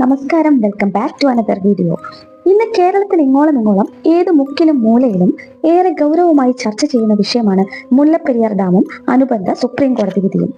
നമസ്കാരം welcome back to another video ഇന്ന് കേരളത്തിൽ ഇങ്ങോളം ഇങ്ങോളം ഏത് മുക്കിലും മൂലയിലും ഏറെ ഗൗരവമായി ചർച്ച ചെയ്യുന്ന വിഷയമാണ് മുല്ലപ്പെരിയാർ ഡാമും അനുബന്ധ സുപ്രീം കോടതി വിധിയും.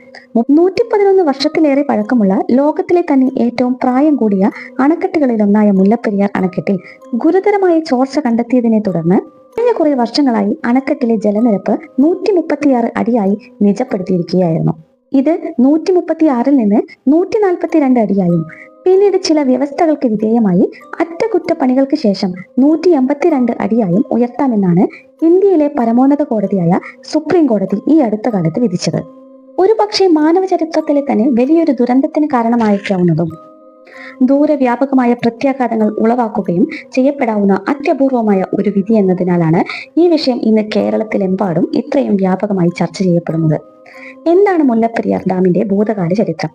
നൂറ്റി പതിനൊന്ന് വർഷത്തിലേറെ പഴക്കമുള്ള ലോകത്തിലെ തന്നെ ഏറ്റവും പ്രായം കൂടിയ അണക്കെട്ടുകളിലൊന്നായ മുല്ലപ്പെരിയാർ അണക്കെട്ടിൽ ഗുരുതരമായ ചോർച്ച കണ്ടെത്തിയതിനെ തുടർന്ന് കഴിഞ്ഞ കുറെ വർഷങ്ങളായി അണക്കെട്ടിലെ ജലനിരപ്പ് നൂറ്റി മുപ്പത്തിയാറ് അടിയായി നിജപ്പെടുത്തിയിരിക്കുകയായിരുന്നു. ഇത് നൂറ്റി മുപ്പത്തി ആറിൽ നിന്ന് നൂറ്റി നാൽപ്പത്തി രണ്ട് അടിയായും പിന്നീട് ചില വ്യവസ്ഥകൾക്ക് വിധേയമായി അറ്റകുറ്റപ്പണികൾക്ക് ശേഷം നൂറ്റി എൺപത്തിരണ്ട് അടിയായും ഉയർത്താമെന്നാണ് ഇന്ത്യയിലെ പരമോന്നത കോടതിയായ സുപ്രീം കോടതി ഈ അടുത്ത കാലത്ത് വിധിച്ചത്. ഒരു പക്ഷേ മാനവ ചരിത്രത്തിലെ തന്നെ വലിയൊരു ദുരന്തത്തിന് കാരണമായേക്കാവുന്നതും ദൂരവ്യാപകമായ പ്രത്യാഘാതങ്ങൾ ഉളവാക്കുകയും ചെയ്യപ്പെടാവുന്ന അത്യപൂർവമായ ഒരു വിധി എന്നതിനാലാണ് ഈ വിഷയം ഇന്ന് കേരളത്തിലെമ്പാടും ഇത്രയും വ്യാപകമായി ചർച്ച ചെയ്യപ്പെടുന്നത്. എന്താണ് മുല്ലപ്പെരിയാർ ഡാമിന്റെ ഭൂതകാല ചരിത്രം?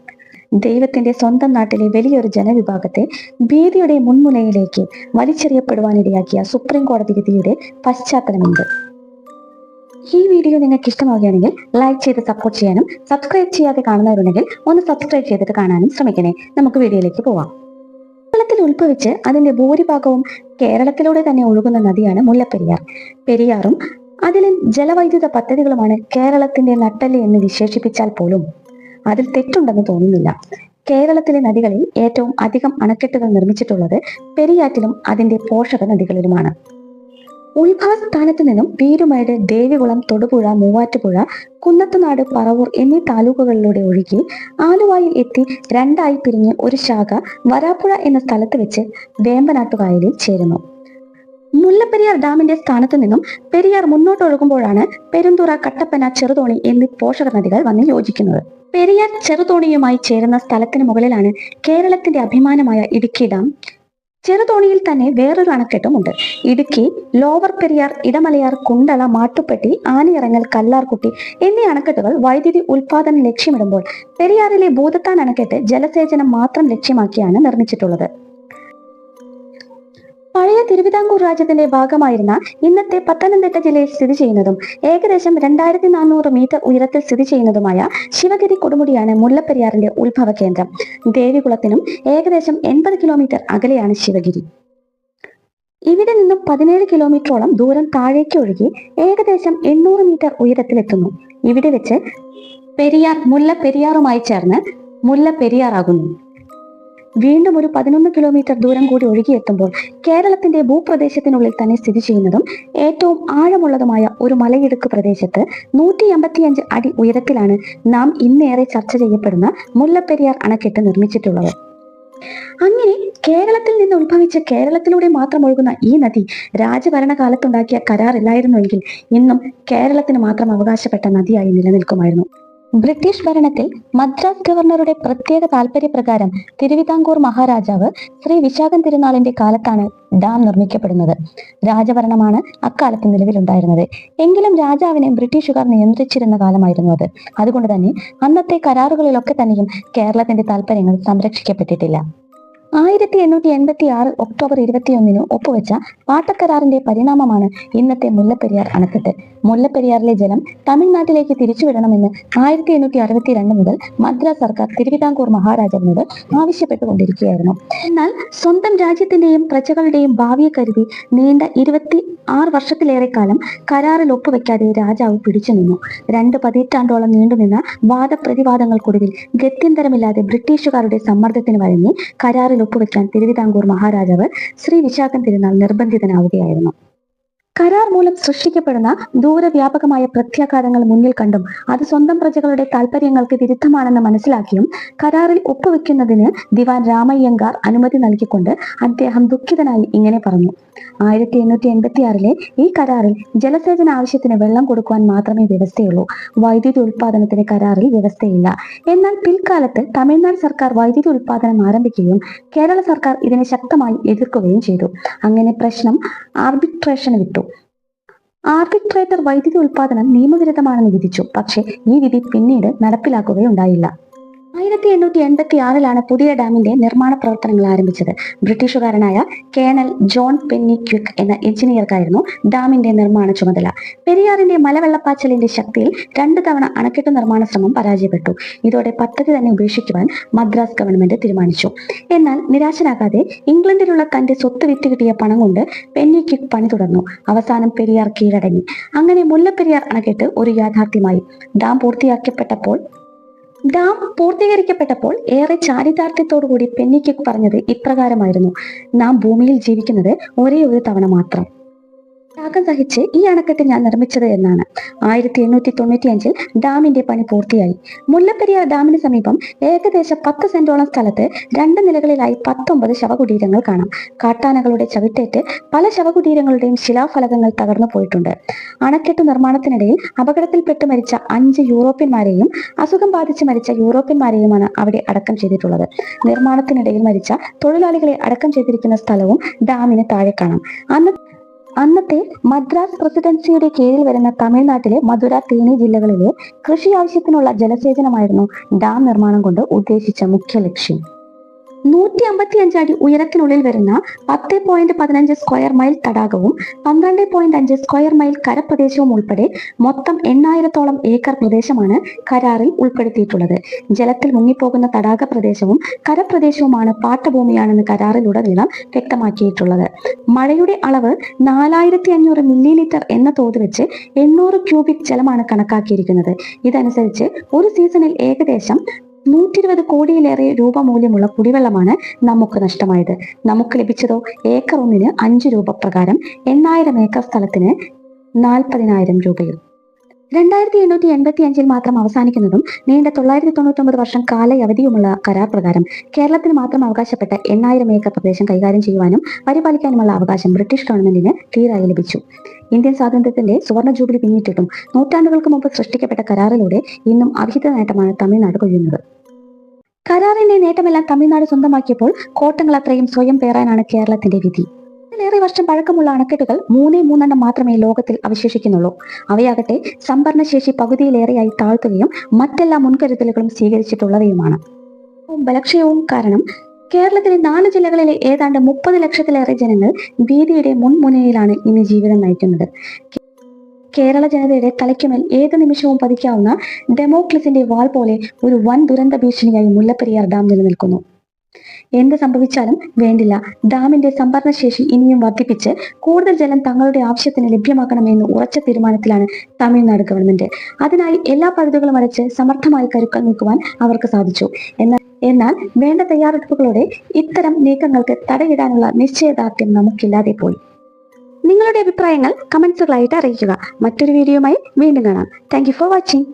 ദൈവത്തിന്റെ സ്വന്തം നാട്ടിലെ വലിയൊരു ജനവിഭാഗത്തെ ഭീതിയുടെ മുൻമുനയിലേക്ക് വലിച്ചെറിയപ്പെടുവാനിടയാക്കിയ സുപ്രീം കോടതി വിധിയുടെ പശ്ചാത്തലമുണ്ട്. ഈ വീഡിയോ നിങ്ങൾക്ക് ഇഷ്ടമാവുകയാണെങ്കിൽ ലൈക്ക് ചെയ്ത് സപ്പോർട്ട് ചെയ്യാനും സബ്സ്ക്രൈബ് ചെയ്യാതെ കാണുന്നവരുണ്ടെങ്കിൽ ഒന്ന് സബ്സ്ക്രൈബ് ചെയ്തിട്ട് കാണാനും ശ്രമിക്കണേ. നമുക്ക് വീഡിയോയിലേക്ക് പോവാം. കേരളത്തിൽ ഉത്ഭവിച്ച് അതിന്റെ ഭൂരിഭാഗവും കേരളത്തിലൂടെ തന്നെ ഒഴുകുന്ന നദിയാണ് മുല്ലപ്പെരിയാർ. പെരിയാറും അതിലെ ജലവൈദ്യുത പദ്ധതികളുമാണ് കേരളത്തിന്റെ നട്ടൽ എന്ന് വിശേഷിപ്പിച്ചാൽ പോലും അതിൽ തെറ്റുണ്ടെന്ന് തോന്നുന്നില്ല. കേരളത്തിലെ നദികളിൽ ഏറ്റവും അധികം അണക്കെട്ടുകൾ നിർമ്മിച്ചിട്ടുള്ളത് പെരിയാറ്റിലും അതിന്റെ പോഷക നദികളിലുമാണ്. ഉത്ഭവസ്ഥാനത്ത് നിന്നും പീരുമേട് ദേവികുളം തൊടുപുഴ മൂവാറ്റുപുഴ കുന്നത്തുനാട് പറവൂർ എന്നീ താലൂക്കുകളിലൂടെ ഒഴുകി ആലുവായിൽ എത്തി രണ്ടായി പിരിഞ്ഞ് ഒരു ശാഖ വരാപ്പുഴ എന്ന സ്ഥലത്ത് വെച്ച് വേമ്പനാട്ടുകായലിൽ ചേരുന്നു. മുല്ലപ്പെരിയാർ ഡാമിന്റെ സ്ഥാനത്ത് നിന്നും പെരിയാർ മുന്നോട്ടൊഴുകുമ്പോഴാണ് പെരുന്തുറ കട്ടപ്പന ചെറുതോണി എന്നീ പോഷക നദികൾ വന്ന് യോജിക്കുന്നത്. പെരിയാർ ചെറുതോണിയുമായി ചേരുന്ന സ്ഥലത്തിന് മുകളിലാണ് കേരളത്തിന്റെ അഭിമാനമായ ഇടുക്കി ഡാം. ചെറുതോണിയിൽ തന്നെ വേറൊരു അണക്കെട്ടുമുണ്ട്. ഇടുക്കി ലോവർ പെരിയാർ ഇടമലയാർ കുണ്ടള മാട്ടുപ്പെട്ടി ആനയിറങ്ങൽ കല്ലാർകുട്ടി എന്നീ അണക്കെട്ടുകൾ വൈദ്യുതി ഉൽപാദനം ലക്ഷ്യമിടുമ്പോൾ പെരിയാറിലെ ഭൂതത്താൻ അണക്കെട്ട് ജലസേചനം മാത്രം ലക്ഷ്യമാക്കിയാണ് നിർമ്മിച്ചിട്ടുള്ളത്. പഴയ തിരുവിതാംകൂർ രാജ്യത്തിന്റെ ഭാഗമായിരുന്ന ഇന്നത്തെ പത്തനംതിട്ട ജില്ലയിൽ സ്ഥിതി ചെയ്യുന്നതും ഏകദേശം രണ്ടായിരത്തി നാനൂറ് മീറ്റർ ഉയരത്തിൽ സ്ഥിതി ചെയ്യുന്നതുമായ ശിവഗിരി കൊടുമുടിയാണ് മുല്ലപ്പെരിയാറിന്റെ ഉത്ഭവ കേന്ദ്രം. ദേവികുളത്തിനും ഏകദേശം എൺപത് കിലോമീറ്റർ അകലെയാണ് ശിവഗിരി. ഇവിടെ നിന്നും പതിനേഴ് കിലോമീറ്ററോളം ദൂരം താഴേക്ക് ഒഴുകി ഏകദേശം എണ്ണൂറ് മീറ്റർ ഉയരത്തിലെത്തുന്നു ഇവിടെ വെച്ച് പെരിയാർ മുല്ലപ്പെരിയാറുമായി ചേർന്ന് മുല്ലപ്പെരിയാറാകുന്നു. വീണ്ടും ഒരു പതിനൊന്ന് കിലോമീറ്റർ ദൂരം കൂടി ഒഴുകിയെത്തുമ്പോൾ കേരളത്തിന്റെ ഭൂപ്രദേശത്തിനുള്ളിൽ തന്നെ സ്ഥിതി ചെയ്യുന്നതും ഏറ്റവും ആഴമുള്ളതുമായ ഒരു മലയിടുക്ക് പ്രദേശത്ത് നൂറ്റി എൺപത്തിയഞ്ച് അടി ഉയരത്തിലാണ് നാം ഇന്നേറെ ചർച്ച ചെയ്യപ്പെടുന്ന മുല്ലപ്പെരിയാർ അണക്കെട്ട് നിർമ്മിച്ചിട്ടുള്ളത്. അങ്ങനെ കേരളത്തിൽ നിന്ന് ഉത്ഭവിച്ച കേരളത്തിലൂടെ മാത്രം ഒഴുകുന്ന ഈ നദി രാജഭരണകാലത്തുണ്ടാക്കിയ കരാറില്ലായിരുന്നുവെങ്കിൽ ഇന്നും കേരളത്തിന് മാത്രം അവകാശപ്പെട്ട നദിയായി നിലനിൽക്കുമായിരുന്നു. ബ്രിട്ടീഷ് ഭരണത്തിൽ മദ്രാസ് ഗവർണറുടെ പ്രത്യേക താല്പര്യപ്രകാരം തിരുവിതാംകൂർ മഹാരാജാവ് ശ്രീ വിശാഖൻ തിരുനാളിന്റെ കാലത്താണ് ഡാം നിർമ്മിക്കപ്പെടുന്നത്. രാജഭരണമാണ് അക്കാലത്ത് നിലവിലുണ്ടായിരുന്നത്. എങ്കിലും രാജാവിനെ ബ്രിട്ടീഷുകാർ നിയന്ത്രിച്ചിരുന്ന കാലമായിരുന്നു അത്. അതുകൊണ്ട് തന്നെ അന്നത്തെ കരാറുകളിലൊക്കെ തന്നെയും കേരളത്തിന്റെ താല്പര്യങ്ങൾ സംരക്ഷിക്കപ്പെട്ടിട്ടില്ല. ആയിരത്തി എണ്ണൂറ്റി എൺപത്തി ആറ് ഒക്ടോബർ ഇരുപത്തിയൊന്നിന് ഒപ്പുവെച്ച പാട്ടക്കരാറിന്റെ പരിണാമമാണ് ഇന്നത്തെ മുല്ലപ്പെരിയാർ അണക്കെട്ട്. മുല്ലപ്പെരിയാറിലെ ജലം തമിഴ്നാട്ടിലേക്ക് തിരിച്ചുവിടണമെന്ന് ആയിരത്തി എണ്ണൂറ്റി അറുപത്തി രണ്ട് മുതൽ മദ്രാസ് സർക്കാർ തിരുവിതാംകൂർ മഹാരാജാവിനോട് ആവശ്യപ്പെട്ടുകൊണ്ടിരിക്കുകയായിരുന്നു. എന്നാൽ സ്വന്തം രാജ്യത്തിന്റെയും പ്രജകളുടെയും ഭാവിയെ കരുതി നീണ്ട ഇരുപത്തി ആറ് വർഷത്തിലേറെ കാലം കരാറിൽ ഒപ്പുവെക്കാതെ രാജാവ് പിടിച്ചു നിന്നു. രണ്ട് പതിറ്റാണ്ടോളം നീണ്ടുനിന്ന വാദപ്രതിവാദങ്ങൾക്കൊടുവിൽ ഗത്യന്തരമില്ലാതെ ബ്രിട്ടീഷുകാരുടെ സമ്മർദ്ദത്തിന് വഴങ്ങി കരാറിൽ ഒപ്പുവെക്കാൻ തിരുവിതാംകൂർ മഹാരാജാവ് ശ്രീ വിശാഖൻ തിരുനാൾ നിർബന്ധിതനാവുകയായിരുന്നു. കരാർ മൂലം സൃഷ്ടിക്കപ്പെടുന്ന ദൂരവ്യാപകമായ പ്രത്യാഘാതങ്ങൾ മുന്നിൽ കണ്ടും അത് സ്വന്തം പ്രജകളുടെ താല്പര്യങ്ങൾക്ക് വിരുദ്ധമാണെന്ന് മനസ്സിലാക്കിയും കരാറിൽ ഒപ്പുവെക്കുന്നതിന് ദിവാൻ രാമയ്യങ്കാർ അനുമതി നൽകിക്കൊണ്ട് അദ്ദേഹം ദുഃഖിതനായി ഇങ്ങനെ പറഞ്ഞു. ആയിരത്തി എണ്ണൂറ്റി എൺപത്തി ആറിലെ ഈ കരാറിൽ ജലസേചന ആവശ്യത്തിന് വെള്ളം കൊടുക്കുവാൻ മാത്രമേ വ്യവസ്ഥയുള്ളൂ. വൈദ്യുതി ഉൽപാദനത്തിന് കരാറിൽ വ്യവസ്ഥയില്ല. എന്നാൽ പിൽക്കാലത്ത് തമിഴ്നാട് സർക്കാർ വൈദ്യുതി ഉൽപാദനം ആരംഭിക്കുകയും കേരള സർക്കാർ ഇതിനെ ശക്തമായി എതിർക്കുകയും ചെയ്തു. അങ്ങനെ പ്രശ്നം ആർബിട്രേഷന് വിട്ടു. ആർബിട്രേറ്റർ വൈദ്യുതി ഉൽപാദനം നിയമവിരുദ്ധമാണെന്ന് വിധിച്ചു. പക്ഷേ ഈ വിധി പിന്നീട് നടപ്പിലാക്കുകയുണ്ടായില്ല. ആയിരത്തി എണ്ണൂറ്റി എൺപത്തി ആറിലാണ് പുതിയ ഡാമിന്റെ നിർമ്മാണ പ്രവർത്തനങ്ങൾ ആരംഭിച്ചത്. ബ്രിട്ടീഷുകാരനായ കേണൽ ജോൺ പെന്നി ക്യുക്ക് എന്ന എഞ്ചിനീയർക്കായിരുന്നു ഡാമിന്റെ നിർമ്മാണ ചുമതല. പെരിയാറിന്റെ മലവെള്ളപ്പാച്ചലിന്റെ ശക്തിയിൽ രണ്ടു തവണ അണക്കെട്ട് നിർമ്മാണ ശ്രമം പരാജയപ്പെട്ടു. ഇതോടെ പദ്ധതി തന്നെ ഉപേക്ഷിക്കുവാൻ മദ്രാസ് ഗവൺമെന്റ് തീരുമാനിച്ചു. എന്നാൽ നിരാശനാകാതെ ഇംഗ്ലണ്ടിലുള്ള തന്റെ സ്വത്ത് വിറ്റ് കിട്ടിയ പണം കൊണ്ട് പെന്നി ക്യുക്ക് പണി തുടർന്നു. അവസാനം പെരിയാർ കീഴടങ്ങി. അങ്ങനെ മുല്ലപ്പെരിയാർ അണക്കെട്ട് ഒരു യാഥാർത്ഥ്യമായി. ഡാം പൂർത്തിയാക്കപ്പെട്ടപ്പോൾ ഡാം പൂർത്തീകരിക്കപ്പെട്ടപ്പോൾ ഏറെ ചാരിതാർത്ഥ്യത്തോടുകൂടി പെന്നിക്ക് പറഞ്ഞത് ഇപ്രകാരമായിരുന്നു. നാം ഭൂമിയിൽ ജീവിക്കുന്നത് ഒരേ ഒരു തവണ മാത്രം. ത്യാഗം സഹിച്ച് ഈ അണക്കെട്ട് ഞാൻ നിർമ്മിച്ചത് എന്നാണ്. ആയിരത്തി എണ്ണൂറ്റി തൊണ്ണൂറ്റി അഞ്ചിൽ ഡാമിന്റെ പണി പൂർത്തിയായി. മുല്ലപ്പെരിയാർ ഡാമിന് സമീപം ഏകദേശം പത്ത് സെന്റോളം സ്ഥലത്ത് രണ്ട് നിലകളിലായി പത്തൊമ്പത് ശവകുടീരങ്ങൾ കാണാം. കാട്ടാനകളുടെ ചവിട്ടേറ്റ് പല ശവകുടീരങ്ങളുടെയും ശിലാഫലകങ്ങൾ തകർന്നു പോയിട്ടുണ്ട്. അണക്കെട്ട് നിർമ്മാണത്തിനിടയിൽ അപകടത്തിൽപ്പെട്ട് മരിച്ച അഞ്ച് യൂറോപ്യന്മാരെയും അസുഖം ബാധിച്ച് മരിച്ച യൂറോപ്യന്മാരെയുമാണ് അവിടെ അടക്കം ചെയ്തിട്ടുള്ളത്. നിർമ്മാണത്തിനിടയിൽ മരിച്ച തൊഴിലാളികളെ അടക്കം ചെയ്തിരിക്കുന്ന സ്ഥലവും ഡാമിന് താഴെ കാണാം. അന്ന് അന്നത്തെ മദ്രാസ് പ്രസിഡൻസിയുടെ കീഴിൽ വരുന്ന തമിഴ്നാട്ടിലെ മധുര തേനി ജില്ലകളിലെ കൃഷി ആവശ്യത്തിനുള്ള ജലസേചനമായിരുന്നു ഡാം നിർമ്മാണം കൊണ്ട് ഉദ്ദേശിച്ച മുഖ്യ ലക്ഷ്യം. നൂറ്റി അമ്പത്തി അഞ്ച് അടി ഉയരത്തിനുള്ളിൽ വരുന്ന പത്ത് പോയിന്റ് പതിനഞ്ച് സ്ക്വയർ മൈൽ തടാകവും പന്ത്രണ്ട് പോയിന്റ് അഞ്ച് സ്ക്വയർ മൈൽ കരപ്രദേശവും ഉൾപ്പെടെ മൊത്തം എണ്ണായിരത്തോളം ഏക്കർ പ്രദേശമാണ് കരാറിൽ ഉൾപ്പെടുത്തിയിട്ടുള്ളത്. ജലത്തിൽ മുങ്ങിപ്പോകുന്ന തടാക പ്രദേശവും കരപ്രദേശവുമാണ് പാട്ടഭൂമിയാണെന്ന് കരാറിലുടനീളം വ്യക്തമാക്കിയിട്ടുള്ളത്. മഴയുടെ അളവ് നാലായിരത്തി അഞ്ഞൂറ് മില്ലി ലിറ്റർ എന്ന തോത് വെച്ച് എണ്ണൂറ് ക്യൂബിക് ജലമാണ് കണക്കാക്കിയിരിക്കുന്നത്. ഇതനുസരിച്ച് ഒരു സീസണിൽ ഏകദേശം നൂറ്റി ഇരുപത് കോടിയിലേറെ രൂപ മൂല്യമുള്ള കുടിവെള്ളമാണ് നമുക്ക് നഷ്ടമായത്. നമുക്ക് ലഭിച്ചതോ ഏക്കർ ഒന്നിന് അഞ്ച് രൂപ പ്രകാരം എണ്ണായിരം ഏക്കർ സ്ഥലത്തിന് നാൽപ്പതിനായിരം രൂപയിൽ. രണ്ടായിരത്തി എണ്ണൂറ്റി എൺപത്തി അഞ്ചിൽ മാത്രം അവസാനിക്കുന്നതും നീണ്ട തൊള്ളായിരത്തി തൊണ്ണൂറ്റൊമ്പത് വർഷം കാലയവധിയുമുള്ള കരാർ പ്രകാരം കേരളത്തിന് മാത്രം അവകാശപ്പെട്ട എണ്ണായിരം ഏക്കർ പ്രദേശം കൈകാര്യം ചെയ്യുവാനും പരിപാലിക്കാനുമുള്ള അവകാശം ബ്രിട്ടീഷ് ഗവൺമെന്റിന് തീരായി ലഭിച്ചു. ഇന്ത്യൻ സ്വാതന്ത്ര്യത്തിന്റെ സുവർണ ജൂബിലി പിന്നിട്ടിട്ടും നൂറ്റാണ്ടുകൾക്ക് മുമ്പ് സൃഷ്ടിക്കപ്പെട്ട കരാറിലൂടെ ഇന്നും അവിഹിത നേട്ടമാണ് തമിഴ്നാട് കൊയ്യുന്നത് കരാറിന്റെ നേട്ടമെല്ലാം തമിഴ്നാട് സ്വന്തമാക്കിയപ്പോൾ കോട്ടങ്ങൾ അത്രയും സ്വയം പേറാനാണ് കേരളത്തിന്റെ വിധി. ഇതിലേറെ വർഷം പഴക്കമുള്ള അണക്കെട്ടുകൾ മൂന്നേ മൂന്നെണ്ണം മാത്രമേ ലോകത്തിൽ അവശേഷിക്കുന്നുള്ളൂ. അവയാകട്ടെ സംഭരണശേഷി പകുതിയിലേറെയായി താഴ്ത്തുകയും മറ്റെല്ലാ മുൻകരുതലുകളും സ്വീകരിച്ചിട്ടുള്ളവയുമാണ്. ബലക്ഷയവും കാരണം കേരളത്തിലെ നാല് ജില്ലകളിലെ ഏതാണ്ട് മുപ്പത് ലക്ഷത്തിലേറെ ജനങ്ങൾ ഭീതിയുടെ മുൻമുനയിലാണ് ഇന്ന് ജീവിതം നയിക്കുന്നത്. കേരള ജനതയുടെ തലയ്ക്കുമേൽ ഏത് നിമിഷവും പതിക്കാവുന്ന ഡെമോക്ലിസിന്റെ വാൾ പോലെ ഒരു വൻ ദുരന്ത ഭീഷണിയായി മുല്ലപ്പെരിയാർ ഡാം നിലനിൽക്കുന്നു. എന്ത് സംഭവിച്ചാലും വേണ്ടില്ല. ഡാമിന്റെ സംഭരണശേഷി ഇനിയും വർദ്ധിപ്പിച്ച് കൂടുതൽ ജലം തങ്ങളുടെ ആവശ്യത്തിന് ലഭ്യമാക്കണമെന്ന് ഉറച്ച തീരുമാനത്തിലാണ് തമിഴ്നാട് ഗവൺമെന്റ്. അതിനായി എല്ലാ പഴുതുകളും അടച്ച് സമർത്ഥമായി കരുക്കൾ നീക്കുവാൻ അവർക്ക് സാധിച്ചു. എന്നാൽ എന്നാൽ വേണ്ട തയ്യാറെടുപ്പുകളോടെ ഇത്തരം നീക്കങ്ങൾക്ക് തടയിടാനുള്ള നിശ്ചയദാർഢ്യം നമുക്കില്ലാതെ പോയി നിങ്ങളുടെ അഭിപ്രായങ്ങൾ കമൻസുകളായിട്ട് അറിയിക്കുക. മറ്റൊരു വീഡിയോയുമായി വീണ്ടും കാണാം. Thank for watching